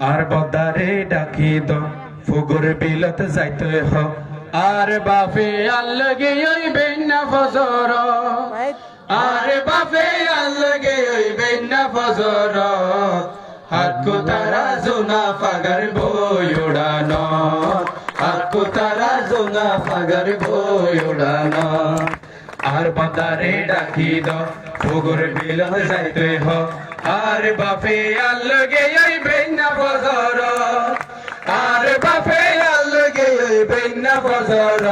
আর বদারে ডাকি দ, ফুগুর বিলত যাইতে হ। আর বাপে আল্লগে ওই বেন্না ফজর। আর বাপে আল্লগে ওই বেন্না ফজর। হাকু তারা জোনা ফাগার বই উড়ানো। হাকু তারা জোনা ফাগার বই উড়ানো। আর বদারে ডাকি দ, ফুগুর বিলত যাইতে হ। আর বাপে আল্লগে ওই বেন্না ফজর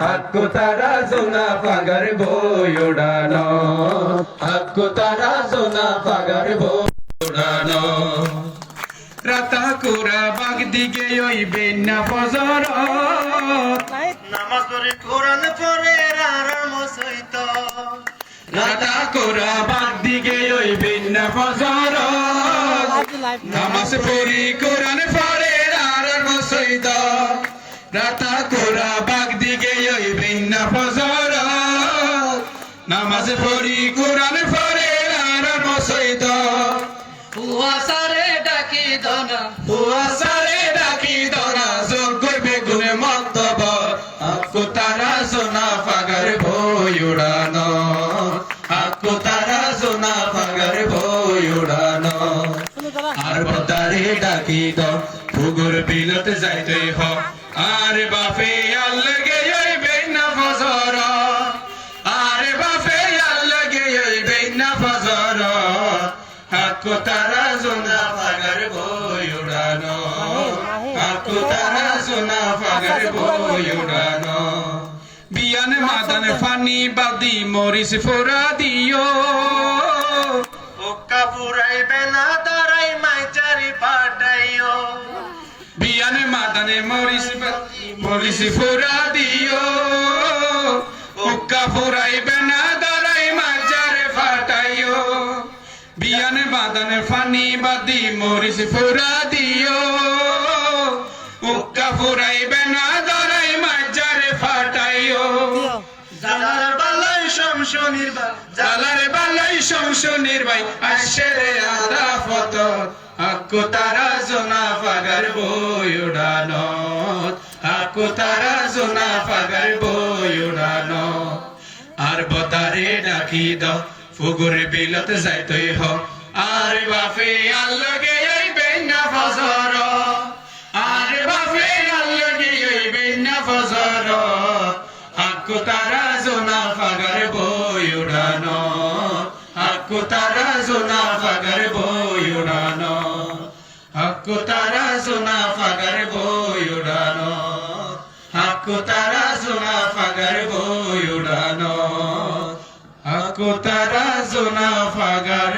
হাক্কু তারা জোনা পাগার বই উড়ানো হাক্কু তারা জোনা পাগার বই উড়ানো রাতা কুরা বাগ দিকে ওই বেন্না ফজর নামাজ পড়ে কোরআন পড়ে আর মসইত রাতা কুরা বাগ দিকে ওই বেন্না ফজর নামাজ পড়ি কোরআন পড়ে রাতা কোরা বাগ দিকে ওই বিন্না ফজর নামাজ পড়ি কোরআন পড়ে আর মসইদ কুয়াশারে ডাকি দনা হুয়াসারে ডাকি দরা যোগ্য বেগুনে মন্তব আকু তারা সোনা পাগার বই উড়ানো। আকু তারা সোনা পাগার বই উড়ানো। আর বদারে ডাকি দ ফুগুর বিলত যাইতে হ। আর বাপে আল্লগে ওই বেনা ফজর। আর বাপে আল্লগে ওই বেনা ফজর। হাকু তারা সোনা পাগার বই উড়ানো। হাকু তারা সোনা পাগার বই উড়ানো। বিয়ান মাদান ফানি বাদি মরিস ফোরা দিও। ওকা পুরাইবে না দাঁড়াই মাইচারি পাঠাইও। বিয়ানে মাদানে মরিস মরিস ফুরা দিও উক্কা ফুরাইবে না দাঁড়াই মাজারে ফাটাইও। বিয়ানে মাদানে ফানি বাদি মরিস ফুরা দিও উক্কা ফুরাইবে না দাঁড়াই মাজারে ফাটাইও। জালার বালাই শমশনির বাল জালারে বালাই সংশনের ভাই আসে রে আদা ফত আকু তারা জোনা ফাগার বই উড়ানো। আকু তারা জোনা ফাগার বই উড়ানো আর বতারে ডাকি দ, ফুগুরে বিলত হ। আর বাপে আল্লগে এই বেন্না ফজর। আর বাপে আল্লগে এই বেন্না ফজর। হাকু তারা জোনা ফাগার বই উড়ানো হাকু তারা জোনা ফাগার হাকু তারা জোনা ফাগার হাকু তারা সোনা ফাগার বই উড়ানো হাকু তারা সোনা ফাগার